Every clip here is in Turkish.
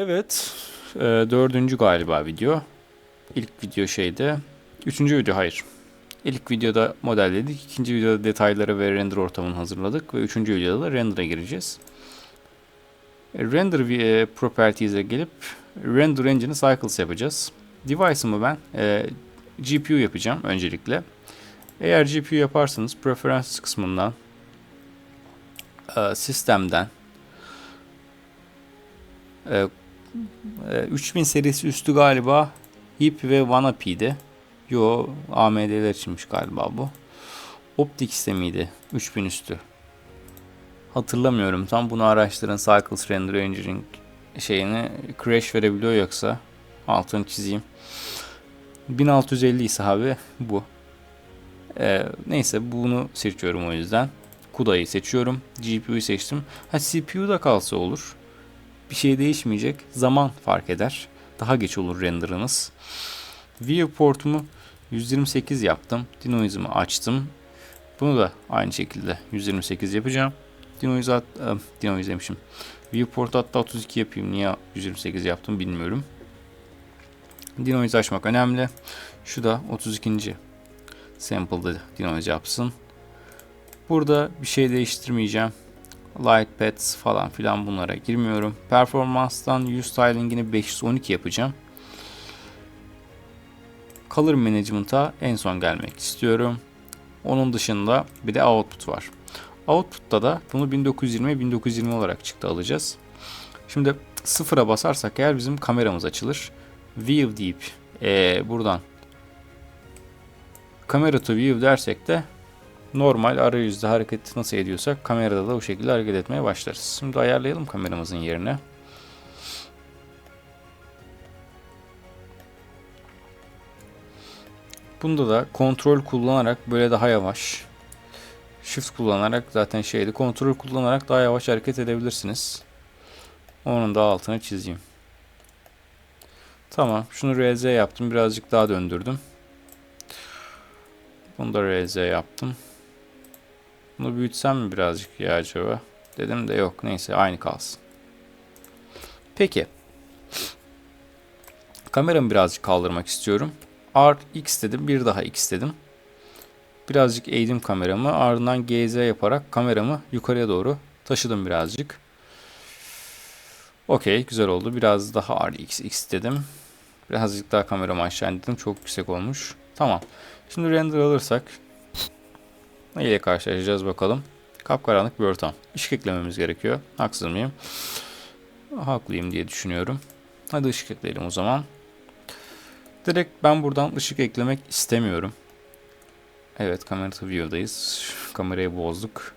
Evet. e, dördüncü galiba video. İlk video şeydi. Üçüncü video hayır. İlk videoda modelledik. ikinci videoda detayları ve render ortamını hazırladık. Ve üçüncü videoda da render'a gireceğiz. E, Render e, Properties'e gelip Render Engine'i Cycles yapacağız. Device'ımı ben e, GPU yapacağım öncelikle. Eğer GPU yaparsanız Preferences kısmından e, sistemden e, e, 3000 serisi üstü galiba HIP ve OneUp'ydi. Yo AMD'ler içinmiş galiba bu. Optix'te miydi? 3000 üstü. Hatırlamıyorum tam bunu araştırın Cycles Render Engineering şeyini crash verebiliyor yoksa altını çizeyim. 1650 ise abi bu. Ee, neyse bunu seçiyorum o yüzden. CUDA'yı seçiyorum. GPU'yu seçtim. Ha CPU da kalsa olur. Bir şey değişmeyecek. Zaman fark eder. Daha geç olur renderınız. Viewport'umu 128 yaptım. Denoise'ımı açtım. Bunu da aynı şekilde 128 yapacağım. Denoise, at, e, denoise demişim. Viewport hatta 32 yapayım. Niye 128 yaptım bilmiyorum. Denoise açmak önemli. Şu da 32. Sample'da denoise yapsın. Burada bir şey değiştirmeyeceğim. Light paths falan filan bunlara girmiyorum. Performanstan use styling'ini 512 yapacağım. Color Management'a en son gelmek istiyorum. Onun dışında bir de output var. Output'ta da bunu 1920 1920 olarak çıktı alacağız. Şimdi sıfıra basarsak eğer bizim kameramız açılır. View deyip ee, buradan kamera to view dersek de normal arayüzde hareket nasıl ediyorsak kamerada da o şekilde hareket etmeye başlarız. Şimdi ayarlayalım kameramızın yerine. Bunda da kontrol kullanarak böyle daha yavaş Shift kullanarak zaten şeydi kontrol kullanarak daha yavaş hareket edebilirsiniz. Onun da altını çizeyim. Tamam. Şunu RZ yaptım. Birazcık daha döndürdüm. Bunu da RZ yaptım. Bunu büyütsem mi birazcık ya acaba? Dedim de yok. Neyse aynı kalsın. Peki. Kameramı birazcık kaldırmak istiyorum. RX dedim. Bir daha X dedim. Birazcık eğdim kameramı. Ardından GZ yaparak kameramı yukarıya doğru taşıdım birazcık. Okey güzel oldu. Biraz daha RX X dedim. Birazcık daha kameramı aşağı indirdim. Çok yüksek olmuş. Tamam. Şimdi render alırsak neyle karşılaşacağız bakalım. Kapkaranlık bir ortam. Işık eklememiz gerekiyor. Haksız mıyım? Haklıyım diye düşünüyorum. Hadi ışık ekleyelim o zaman. Direkt ben buradan ışık eklemek istemiyorum. Evet kamera view'dayız. Kamerayı bozduk.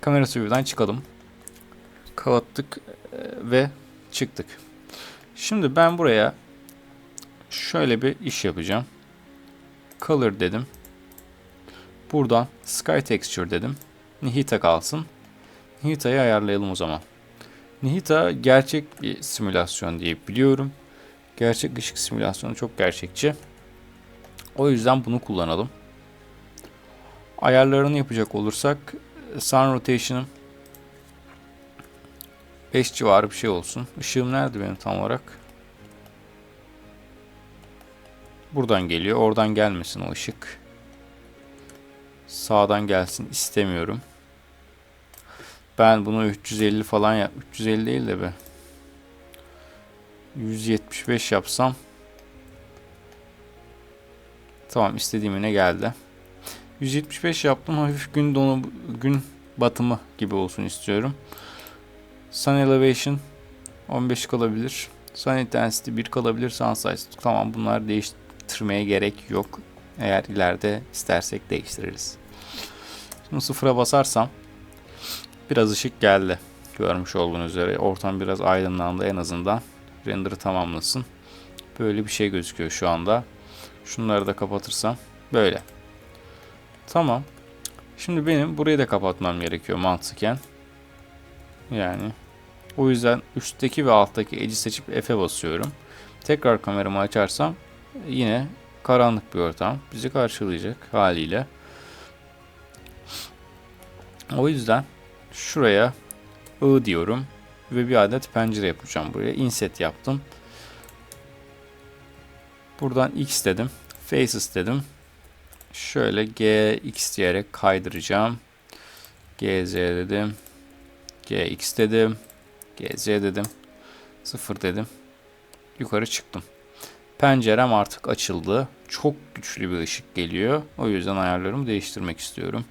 Kamera view'dan çıkalım. Kapattık e, ve çıktık. Şimdi ben buraya şöyle bir iş yapacağım. Color dedim. Buradan Sky Texture dedim. Nihita kalsın. Nihita'yı ayarlayalım o zaman. Nihita gerçek bir simülasyon diye biliyorum. Gerçek ışık simülasyonu çok gerçekçi. O yüzden bunu kullanalım. Ayarlarını yapacak olursak Sun Rotation'ım 5 civarı bir şey olsun. Işığım nerede benim tam olarak? Buradan geliyor. Oradan gelmesin o ışık. Sağdan gelsin istemiyorum. Ben bunu 350 falan yap. 350 değil de be. 175 yapsam. Tamam istediğim yine geldi. 175 yaptım. Hafif gün donu gün batımı gibi olsun istiyorum. Sun Elevation 15 kalabilir. Sun Intensity 1 kalabilir. Sun Size tamam bunlar değiştirmeye gerek yok. Eğer ileride istersek değiştiririz. Şimdi sıfıra basarsam biraz ışık geldi. Görmüş olduğunuz üzere ortam biraz aydınlandı en azından. Render'ı tamamlasın. Böyle bir şey gözüküyor şu anda. Şunları da kapatırsam böyle. Tamam. Şimdi benim burayı da kapatmam gerekiyor mantıken. Yani o yüzden üstteki ve alttaki edge'i seçip F'e basıyorum. Tekrar kameramı açarsam yine karanlık bir ortam bizi karşılayacak haliyle. O yüzden şuraya I diyorum. ve bir adet pencere yapacağım buraya. Inset yaptım. Buradan X dedim. Faces dedim. Şöyle GX diyerek kaydıracağım. GZ dedim. GX dedim. GZ dedim. 0 dedim. Yukarı çıktım. Pencerem artık açıldı. Çok güçlü bir ışık geliyor. O yüzden ayarlarımı değiştirmek istiyorum.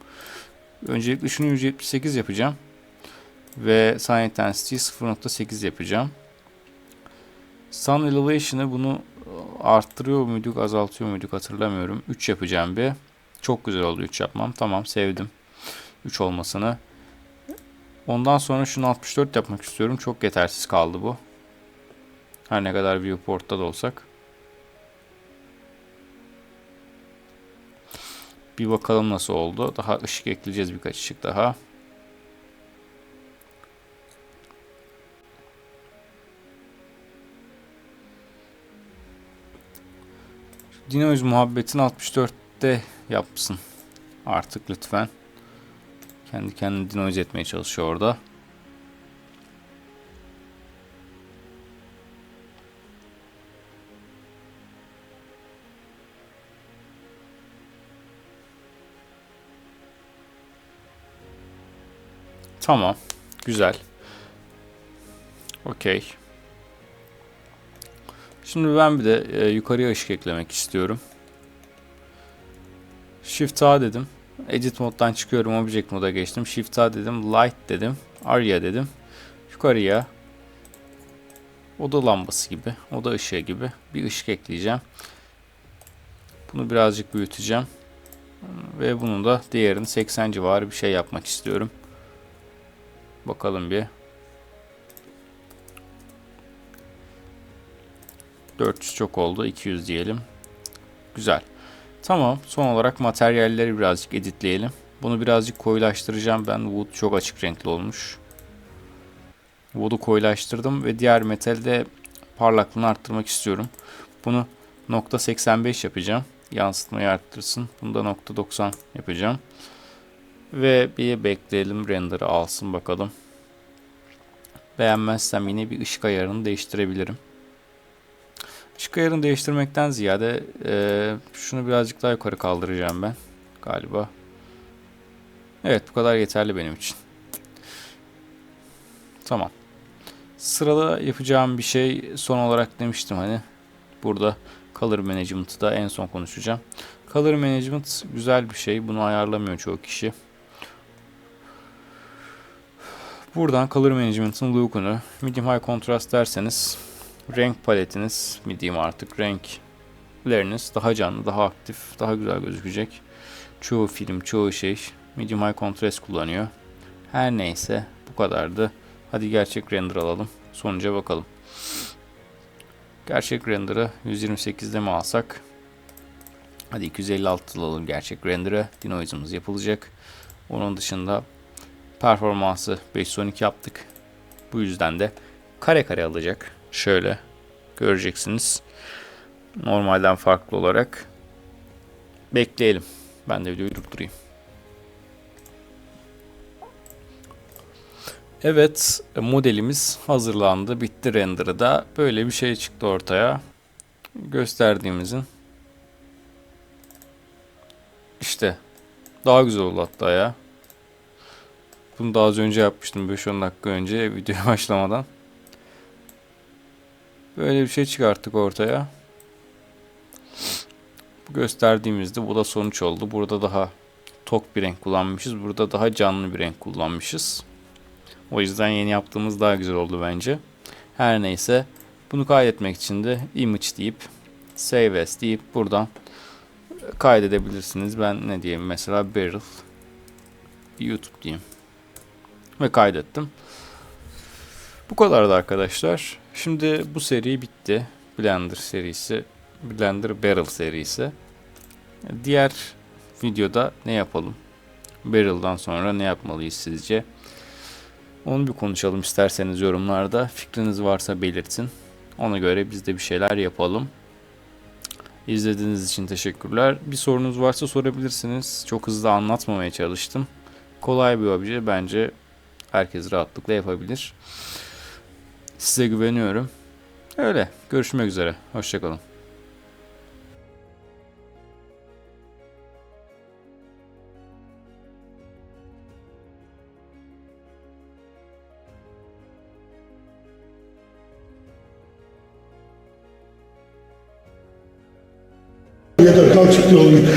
Öncelikle şunu 178 yapacağım. Ve Sun Intensity 0.8 yapacağım. Sun Elevation'ı bunu arttırıyor muyduk, azaltıyor muyduk hatırlamıyorum. 3 yapacağım bir. Çok güzel oldu 3 yapmam. Tamam sevdim. 3 olmasını. Ondan sonra şunu 64 yapmak istiyorum. Çok yetersiz kaldı bu. Her ne kadar viewport'ta da olsak. Bir bakalım nasıl oldu. Daha ışık ekleyeceğiz birkaç ışık daha. Dinoz muhabbetini 64'te yapsın. Artık lütfen. Kendi kendini dinoz etmeye çalışıyor orada. Tamam. Güzel. Okey. Şimdi ben bir de e, yukarıya ışık eklemek istiyorum. Shift A dedim. Edit moddan çıkıyorum. Object moda geçtim. Shift A dedim. Light dedim. Area dedim. Yukarıya oda lambası gibi, oda ışığı gibi bir ışık ekleyeceğim. Bunu birazcık büyüteceğim. Ve bunu da diğerini 80 civarı bir şey yapmak istiyorum. Bakalım bir. 400 çok oldu. 200 diyelim. Güzel. Tamam. Son olarak materyalleri birazcık editleyelim. Bunu birazcık koyulaştıracağım. Ben wood çok açık renkli olmuş. Wood'u koyulaştırdım ve diğer metalde parlaklığını arttırmak istiyorum. Bunu nokta .85 yapacağım. Yansıtmayı arttırsın. Bunu da nokta .90 yapacağım. Ve bir bekleyelim render'ı alsın bakalım. Beğenmezsem yine bir ışık ayarını değiştirebilirim. Işık ayarını değiştirmekten ziyade e, şunu birazcık daha yukarı kaldıracağım ben galiba. Evet bu kadar yeterli benim için. Tamam. Sırada yapacağım bir şey son olarak demiştim hani. Burada Color Management'ı da en son konuşacağım. Color Management güzel bir şey. Bunu ayarlamıyor çoğu kişi. Buradan Color Management'ın look'unu Medium High Contrast derseniz renk paletiniz medium artık renkleriniz daha canlı, daha aktif, daha güzel gözükecek. Çoğu film, çoğu şey medium high contrast kullanıyor. Her neyse bu kadardı. Hadi gerçek render alalım. Sonuca bakalım. Gerçek render'ı 128'de mi alsak? Hadi 256 alalım gerçek render'ı. Denoise'ımız yapılacak. Onun dışında performansı 512 yaptık. Bu yüzden de kare kare alacak. Şöyle göreceksiniz. Normalden farklı olarak. Bekleyelim. Ben de videoyu durdurayım. Evet modelimiz hazırlandı. Bitti render'ı da. Böyle bir şey çıktı ortaya. Gösterdiğimizin. İşte. Daha güzel oldu hatta ya. Bunu daha az önce yapmıştım 5-10 dakika önce video başlamadan. Böyle bir şey çıkarttık ortaya. Bu gösterdiğimizde bu da sonuç oldu. Burada daha tok bir renk kullanmışız. Burada daha canlı bir renk kullanmışız. O yüzden yeni yaptığımız daha güzel oldu bence. Her neyse bunu kaydetmek için de image deyip save as deyip buradan kaydedebilirsiniz. Ben ne diyeyim mesela barrel YouTube diyeyim. Ve kaydettim. Bu kadardı arkadaşlar. Şimdi bu seri bitti. Blender serisi. Blender Barrel serisi. Diğer videoda ne yapalım? Barrel'dan sonra ne yapmalıyız sizce? Onu bir konuşalım isterseniz yorumlarda. Fikriniz varsa belirtin. Ona göre biz de bir şeyler yapalım. İzlediğiniz için teşekkürler. Bir sorunuz varsa sorabilirsiniz. Çok hızlı anlatmamaya çalıştım. Kolay bir obje bence herkes rahatlıkla yapabilir. Size güveniyorum. Öyle. Görüşmek üzere. Hoşçakalın. Yeter kalk çık yolun.